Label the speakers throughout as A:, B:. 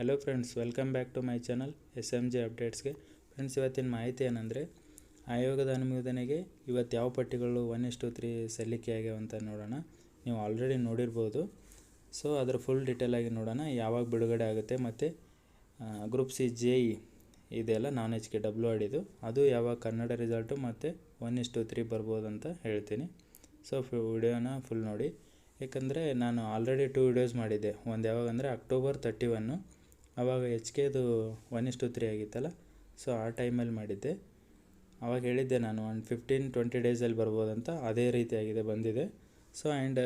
A: Hello friends welcome back to my channel S M J ಅಪ್ಡೇಟ್ಸ್ಗೆ friends ಇವತ್ತಿನ ಮಾಹಿತಿ ಏನಂದರೆ, ಆಯೋಗದ ಅನುಮೋದನೆಗೆ ಇವತ್ತು ಯಾವ ಪಟ್ಟಿಗಳು ಒನ್ ಇಸ್ ಟು ತ್ರೀ ಸಲ್ಲಿಕೆ ಆಗ್ಯಾವ ಅಂತ ನೋಡೋಣ. ನೀವು ಆಲ್ರೆಡಿ ನೋಡಿರ್ಬೋದು. ಸೊ ಅದರ ಫುಲ್ ಡೀಟೇಲಾಗಿ ನೋಡೋಣ, ಯಾವಾಗ ಬಿಡುಗಡೆ ಆಗುತ್ತೆ ಮತ್ತು ಗ್ರೂಪ್ ಸಿ ಜೆ ಇ ಇದೆಲ್ಲ ನಾನ್ ಎಚ್ ಕೆ ಡಬ್ಲ್ಯೂ ಅದು ಯಾವಾಗ ಕನ್ನಡ ರಿಸಲ್ಟು ಮತ್ತು ಒನ್ ಇಸ್ ಟು ತ್ರೀ ಬರ್ಬೋದು ಅಂತ ಹೇಳ್ತೀನಿ. ಸೊ ವಿಡಿಯೋನ ಫುಲ್ ನೋಡಿ. ಏಕೆಂದರೆ ನಾನು ಆಲ್ರೆಡಿ ಟೂ ವಿಡಿಯೋಸ್ ಮಾಡಿದ್ದೆ. ಒಂದು ಯಾವಾಗ ಅಂದರೆ ಅಕ್ಟೋಬರ್ ತರ್ಟಿ ಒನ್ನು ಆವಾಗ ಎಚ್ ಕೆದು ಒನ್ ಇಸ್ ಟು ತ್ರೀ ಆಗಿತ್ತಲ್ಲ? ಸೊ ಆ ಟೈಮಲ್ಲಿ ಮಾಡಿದ್ದೆ. ಆವಾಗ ಹೇಳಿದ್ದೆ ನಾನು, ಒಂದು ಫಿಫ್ಟೀನ್ ಟ್ವೆಂಟಿ ಡೇಸಲ್ಲಿ ಬರ್ಬೋದಂತ. ಅದೇ ರೀತಿಯಾಗಿದೆ ಬಂದಿದೆ. ಸೊ ಆ್ಯಂಡ್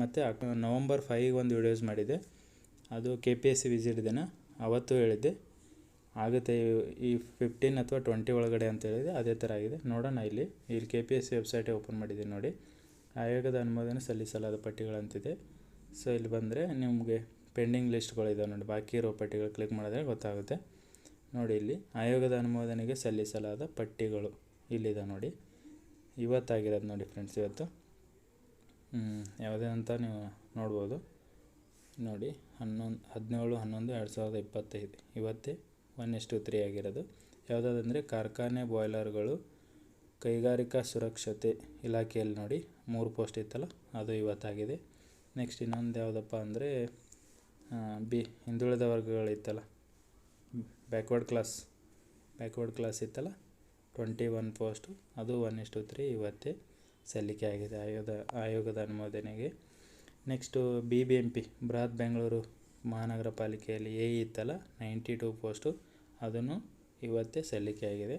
A: ಮತ್ತು ಅಕ್ ನವಂಬರ್ ಫೈವ್ ಒಂದು ವಿಡಿಯೋಸ್ ಮಾಡಿದ್ದೆ. ಅದು K P S C visit ದಿನ. ಅವತ್ತು ಹೇಳಿದ್ದೆ. ಆಗುತ್ತೆ, ಈ ಫಿಫ್ಟೀನ್ ಅಥವಾ ಟ್ವೆಂಟಿ ಒಳಗಡೆ ಅಂತ ಹೇಳಿದೆ ಅದೇ ಥರ ಆಗಿದೆ. ನೋಡೋಣ ಇಲ್ಲಿ. ಇಲ್ಲಿ ಕೆ ಪಿ ಎಸ್ ಸಿ ವೆಬ್ಸೈಟೇ ಓಪನ್ ಮಾಡಿದ್ದೀನಿ ನೋಡಿ. ಆಯೋಗದ ಅನುಮೋದನೆ ಸಲ್ಲಿಸಲಾದ ಪಟ್ಟಿಗಳಂತಿದೆ. ಸೊ ಇಲ್ಲಿ ಬಂದರೆ ನಿಮಗೆ ಪೆಂಡಿಂಗ್ ಲಿಸ್ಟ್ಗಳಿದಾವೆ ನೋಡಿ. ಬಾಕಿ ಇರೋ ಪಟ್ಟಿಗಳು ಕ್ಲಿಕ್ ಮಾಡಿದ್ರೆ ಗೊತ್ತಾಗುತ್ತೆ. ನೋಡಿ ಇಲ್ಲಿ, ಆಯೋಗದ ಅನುಮೋದನೆಗೆ ಸಲ್ಲಿಸಲಾದ ಪಟ್ಟಿಗಳು ಇಲ್ಲಿದೆ ನೋಡಿ. ಇವತ್ತಾಗಿರೋದು ನೋಡಿ ಫ್ರೆಂಡ್ಸ್ ಇವತ್ತು. ಯಾವುದೇ ಅಂತ ನೀವು ನೋಡ್ಬೋದು. ನೋಡಿ, ಹನ್ನೊಂದು, ಹದಿನೇಳು, ಹನ್ನೊಂದು, ಎರಡು ಸಾವಿರದ ಇಪ್ಪತ್ತೈದು. ಇವತ್ತೇ ಒನ್ ಎಷ್ಟು ತ್ರೀ ಆಗಿರೋದು. ಯಾವುದಾದಂದರೆ ಕಾರ್ಖಾನೆ ಬಾಯ್ಲರ್ಗಳು ಕೈಗಾರಿಕಾ ಸುರಕ್ಷತೆ ಇಲಾಖೆಯಲ್ಲಿ ನೋಡಿ ಮೂರು ಪೋಸ್ಟ್ ಇತ್ತಲ್ಲ, ಅದು ಇವತ್ತಾಗಿದೆ. ನೆಕ್ಸ್ಟ್ ಇನ್ನೊಂದು ಯಾವುದಪ್ಪ ಅಂದರೆ ಬಿ, ಹಿಂದುಳಿದ ವರ್ಗಗಳಿತ್ತಲ್ಲ. ಬ್ಯಾಕ್ವರ್ಡ್ ಕ್ಲಾಸ್ ಬ್ಯಾಕ್ವರ್ಡ್ ಕ್ಲಾಸ್ ಇತ್ತಲ್ಲ. ಟ್ವೆಂಟಿ ಒನ್ ಪೋಸ್ಟು ಅದು ಒನ್ ಇಷ್ಟು ತ್ರೀ ಇವತ್ತೇ ಸಲ್ಲಿಕೆ ಆಗಿದೆ ಆಯೋಗದ ಆಯೋಗದ ಅನುಮೋದನೆಗೆ. Next B B M P Bruhat Bengaluru Mahanagara ಪಾಲಿಕೆಯಲ್ಲಿ ಎ ಇತ್ತಲ್ಲ ನೈಂಟಿ ಟೂ ಪೋಸ್ಟು ಅದನ್ನು ಇವತ್ತೇ ಸಲ್ಲಿಕೆ ಆಗಿದೆ.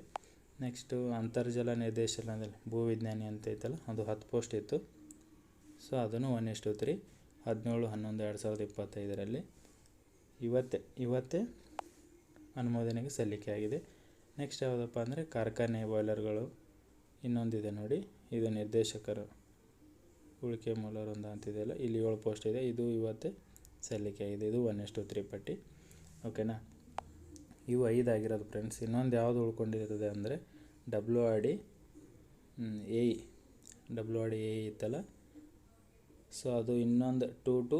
A: ನೆಕ್ಸ್ಟು ಅಂತರ್ಜಲ ನಿರ್ದೇಶನದಲ್ಲಿ ಭೂವಿಜ್ಞಾನಿ ಅಂತ ಇತ್ತಲ್ಲ, ಅದು ಹತ್ತು ಪೋಸ್ಟ್ ಇತ್ತು. ಸೊ ಅದನ್ನು ಒನ್ ಇಷ್ಟು ತ್ರೀ ಹದಿನೇಳು, ಹನ್ನೊಂದು, ಎರಡು ಸಾವಿರದ ಇಪ್ಪತ್ತೈದರಲ್ಲಿ ಇವತ್ತೇ ಇವತ್ತೇ ಅನುಮೋದನೆಗೆ ಸಲ್ಲಿಕೆ ಆಗಿದೆ ನೆಕ್ಸ್ಟ್ ಯಾವುದಪ್ಪ ಅಂದರೆ ಕಾರ್ಖಾನೆ ಬಾಯ್ಲರ್ಗಳು ಇನ್ನೊಂದಿದೆ ನೋಡಿ. ಇದು ನಿರ್ದೇಶಕರು ಉಳಿಕೆ ಮೂಲರೊಂದು ಅಂತಿದೆಯಲ್ಲ. ಇಲ್ಲಿ ಏಳು ಪೋಸ್ಟ್ ಇದೆ. ಇದು ಇವತ್ತೇ ಸಲ್ಲಿಕೆ ಆಗಿದೆ ಇದು ಒನ್ ಎಷ್ಟು ತ್ರೀ ಪಟ್ಟಿ. ಓಕೆನಾ ಇವು ಐದಾಗಿರೋದು ಫ್ರೆಂಡ್ಸ್ ಇನ್ನೊಂದು ಯಾವುದು ಉಳ್ಕೊಂಡಿರ್ತದೆ ಅಂದರೆ W R D A W R D A ಇತ್ತಲ್ಲ? ಸೊ ಅದು ಇನ್ನೊಂದು ಟೂ ಟು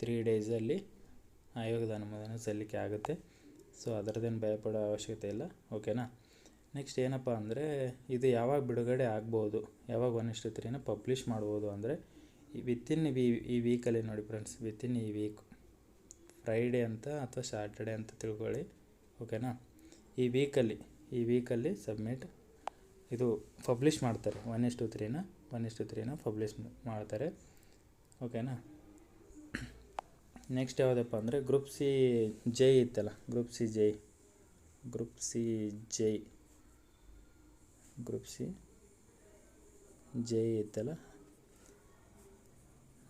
A: ತ್ರೀ ಡೇಸಲ್ಲಿ ಆಯೋಗದ ಅನುಮೋದನೆ ಸಲ್ಲಿಕೆ ಆಗುತ್ತೆ. ಸೊ ಅದರದ್ದೇನು ಭಯಪಡೋ ಅವಶ್ಯಕತೆ ಇಲ್ಲ. ಓಕೆನಾ ನೆಕ್ಸ್ಟ್ ಏನಪ್ಪ ಅಂದರೆ, ಇದು ಯಾವಾಗ ಬಿಡುಗಡೆ ಆಗ್ಬೋದು, ಯಾವಾಗ ಒನ್ ತ್ರೀನ ಪಬ್ಲಿಷ್ ಮಾಡ್ಬೋದು ಅಂದರೆ ವಿತಿನ್ ವಿ ಈ ವೀಕಲ್ಲಿ ನೋಡಿ ಫ್ರೆಂಡ್ಸ್ ವಿತಿನ್ ಈ ವೀಕ್ ಫ್ರೈಡೇ ಅಂತ ಅಥವಾ ಸ್ಯಾಟರ್ಡೆ ಅಂತ ತಿಳ್ಕೊಳ್ಳಿ. ಓಕೆನಾ ಈ ವೀಕಲ್ಲಿ ಈ ವೀಕಲ್ಲಿ ಸಬ್ಮಿಟ್ ಇದು ಪಬ್ಲಿಷ್ ಮಾಡ್ತಾರೆ. ಒನ್ ಇಷ್ಟು ತ್ರೀನ ಒನ್ ಇಷ್ಟು ತ್ರೀನ ಪಬ್ಲಿಷ್ ಮಾಡ್ತಾರೆ. ಓಕೆನಾ ನೆಕ್ಸ್ಟ್ ಯಾವುದಪ್ಪ ಅಂದರೆ ಗ್ರೂಪ್ ಸಿ ಜೈ ಇತ್ತಲ್ಲ ಗ್ರೂಪ್ ಸಿ ಜೈ ಗ್ರೂಪ್ ಸಿ ಜೈ ಗ್ರೂಪ್ ಸಿ ಜೈ ಇತ್ತಲ್ಲ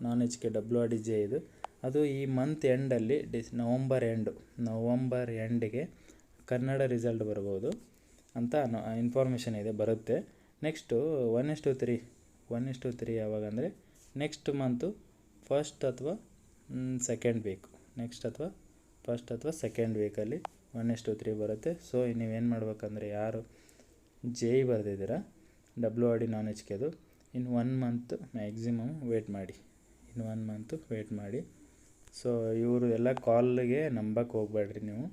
A: non H K W R D J ಇದು. ಅದು ಈ ಮಂತ್ ಎಂಡಲ್ಲಿ ಡಿಸ್ ನವಂಬರ್ ಎಂಡು ನವಂಬರ್ ಎಂಡಿಗೆ ಕನ್ನಡ ರಿಸಲ್ಟ್ ಬರ್ಬೋದು ಅಂತ ಇನ್ಫಾರ್ಮೇಷನ್ ಇದೆ, ಬರುತ್ತೆ. ನೆಕ್ಸ್ಟು ಒನ್ ಎಷ್ಟು ತ್ರೀ ಒನ್ ಎಷ್ಟು ತ್ರೀ ಯಾವಾಗ ಅಂದರೆ ನೆಕ್ಸ್ಟ್ ಮಂತು ಫಸ್ಟ್ ಅಥವಾ ಸೆಕೆಂಡ್ ವೀಕ್ ನೆಕ್ಸ್ಟ್ ಅಥವಾ ಫಸ್ಟ್ ಅಥವಾ ಸೆಕೆಂಡ್ ವೀಕಲ್ಲಿ ಒನ್ ಎಸ್ ಟು ತ್ರೀ ಬರುತ್ತೆ. ಸೊ ನೀವೇನು ಮಾಡ್ಬೇಕಂದ್ರೆ ಯಾರು J E ಬರೆದಿದ್ದೀರಾ W R D non H ಕೆದು ಇನ್ನು ಒನ್ ಮಂತ್ ಮ್ಯಾಕ್ಸಿಮಮ್ ವೇಟ್ ಮಾಡಿ. ಇನ್ನು ಒನ್ ಮಂತು ವೇಟ್ ಮಾಡಿ. ಸೊ ಇವರು ಎಲ್ಲ ಕಾಲ್ಗೆ ನಂಬಕ್ಕೆ ಹೋಗ್ಬೇಡ್ರಿ ನೀವು.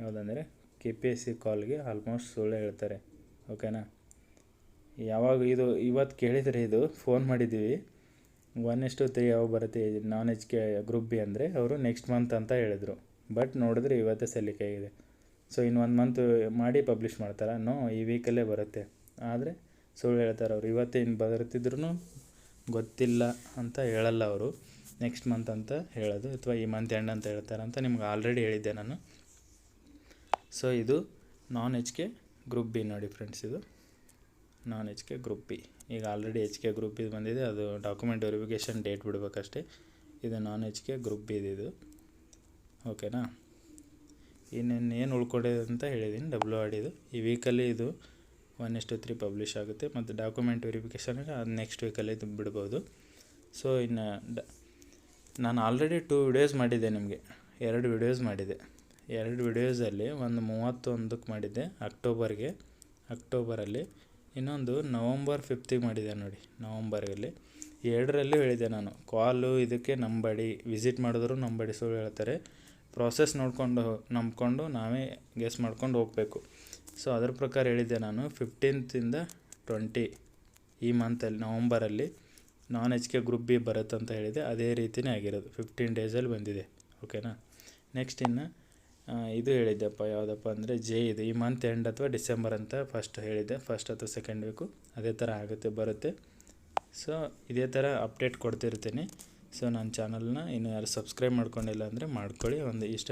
A: ಯಾವುದಂದರೆ ಕೆ ಪಿ ಎಸ್ ಸಿ ಕಾಲ್ಗೆ ಆಲ್ಮೋಸ್ಟ್ ಸುಳ್ಳು ಹೇಳ್ತಾರೆ. ಓಕೆನಾ ಯಾವಾಗ ಇದು ಇವತ್ತು ಕೇಳಿದರೆ ಇದು ಫೋನ್ ಮಾಡಿದ್ದೀವಿ. ಒನ್ ಎಷ್ಟು ತ್ರೀ ಯಾವಾಗ ಬರುತ್ತೆ non H K group B ಅಂದರೆ ಅವರು ನೆಕ್ಸ್ಟ್ ಮಂತ್ ಅಂತ ಹೇಳಿದರು. ಬಟ್ ನೋಡಿದ್ರೆ ಇವತ್ತೇ ಸಲ್ಲಿಕೆ ಆಗಿದೆ. ಸೊ ಇನ್ನು ಒಂದು ಮಂತ್ ಮಾಡಿ ಪಬ್ಲಿಷ್ ಮಾಡ್ತಾರೆ? ನೋ ಈ ವೀಕಲ್ಲೇ ಬರುತ್ತೆ. ಆದರೆ ಸುಳ್ಳು ಹೇಳ್ತಾರೆ ಅವರು. ಇವತ್ತೇ ಇನ್ನು ಬರ್ತಿದ್ರು ಗೊತ್ತಿಲ್ಲ ಅಂತ ಹೇಳಲ್ಲ ಅವರು. ನೆಕ್ಸ್ಟ್ ಮಂತ್ ಅಂತ ಹೇಳೋದು. ಅಥವಾ ಈ ಮಂತ್ ಎಂಡ್ ಅಂತ ಹೇಳ್ತಾರೆ ಅಂತ ನಿಮ್ಗೆ ಆಲ್ರೆಡಿ ಹೇಳಿದ್ದೆ ನಾನು. ಸೊ ಇದು non H K group B ನೋಡಿ ಫ್ರೆಂಡ್ಸ್ ಇದು. Non H K group B ಈಗ ಆಲ್ರೆಡಿ ಎಚ್ ಕೆ ಗ್ರೂಪ್ ಇದು ಬಂದಿದೆ. ಅದು ಡಾಕ್ಯುಮೆಂಟ್ ವೆರಿಫಿಕೇಷನ್ ಡೇಟ್ ಬಿಡಬೇಕಷ್ಟೇ. ಇದು non H K group B ಇದು. ಓಕೆನಾ ಇನ್ನೇನು, ಏನು ಉಳ್ಕೊಂಡಿದೆ ಅಂತ ಹೇಳಿದ್ದೀನಿ ಡಬ್ಲ್ಯೂ ಆರ್ ಡಿದು ಈ ವೀಕಲ್ಲಿ ಇದು ಒನ್ ಎಷ್ಟು ತ್ರೀ ಪಬ್ಲಿಷ್ ಆಗುತ್ತೆ. ಮತ್ತು ಡಾಕ್ಯುಮೆಂಟ್ ವೆರಿಫಿಕೇಷನ್ ಅದು ನೆಕ್ಸ್ಟ್ ವೀಕಲ್ಲಿ ಇದು ಬಿಡ್ಬೋದು. ಸೊ ಇನ್ನು ಡ, ನಾನು ಆಲ್ರೆಡಿ ಟೂ ವಿಡಿಯೋಸ್ ಮಾಡಿದ್ದೆ ನಿಮಗೆ. ಎರಡು ವಿಡಿಯೋಸ್ ಮಾಡಿದೆ ಎರಡು ವಿಡಿಯೋಸಲ್ಲಿ ಒಂದು ಮೂವತ್ತೊಂದಕ್ಕೆ ಮಾಡಿದ್ದೆ. ಅಕ್ಟೋಬರ್ಗೆ ಅಕ್ಟೋಬರಲ್ಲಿ ಇನ್ನೊಂದು ನವಂಬರ್ ಫಿಫ್ತಿಗೆ ಮಾಡಿದೆ ನೋಡಿ ನವಂಬರಲ್ಲಿ ಎರಡರಲ್ಲೂ ಹೇಳಿದೆ ನಾನು, ಕಾಲು ಇದಕ್ಕೆ ನಂಬಡಿ ವಿಸಿಟ್ ಮಾಡಿದ್ರು ನಂಬಡಿ ಸುಳ್ಳು ಹೇಳ್ತಾರೆ. ಪ್ರಾಸೆಸ್ ನೋಡಿಕೊಂಡು ನಂಬ್ಕೊಂಡು ನಾವೇ ಗೆಸ್ ಮಾಡ್ಕೊಂಡು ಹೋಗಬೇಕು. ಸೊ ಅದ್ರ ಪ್ರಕಾರ ಹೇಳಿದ್ದೆ ನಾನು ಫಿಫ್ಟೀನ್ತಿಂದ ಟ್ವೆಂಟಿ ಈ ಮಂತಲ್ಲಿ ನವಂಬರಲ್ಲಿ non H K group B ಬರುತ್ತೆ ಅಂತ ಹೇಳಿದೆ, ಅದೇ ರೀತಿಯೇ ಆಗಿರೋದು. ಫಿಫ್ಟೀನ್ ಡೇಸಲ್ಲಿ ಬಂದಿದೆ ಓಕೆನಾ ನೆಕ್ಸ್ಟ್ ಇನ್ನು ಇದು ಹೇಳಿದ್ದೆಪ್ಪ, ಯಾವುದಪ್ಪ ಅಂದರೆ ಜೆ ಇದು. ಈ ಮಂತ್ ಎಂಡ್ ಅಥವಾ ಡಿಸೆಂಬರ್ ಅಂತ ಫಸ್ಟ್ ಹೇಳಿದ್ದೆ. ಫಸ್ಟ್ ಅಥವಾ ಸೆಕೆಂಡ್ ವೀಕು ಅದೇ ಥರ ಆಗುತ್ತೆ, ಬರುತ್ತೆ. ಸೊ ಇದೇ ಥರ ಅಪ್ಡೇಟ್ ಕೊಡ್ತಿರ್ತೀನಿ. ಸೊ ನನ್ನ ಚಾನಲ್ನ ಇನ್ನು ಯಾರು ಸಬ್ಸ್ಕ್ರೈಬ್ ಮಾಡ್ಕೊಂಡಿಲ್ಲ ಅಂದರೆ ಮಾಡ್ಕೊಳ್ಳಿ. ಒಂದು ಇಷ್ಟ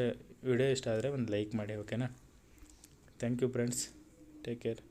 A: ವಿಡಿಯೋ ಇಷ್ಟ ಆದರೆ ಒಂದು ಲೈಕ್ ಮಾಡಿ ಓಕೆನಾ thank you friends take care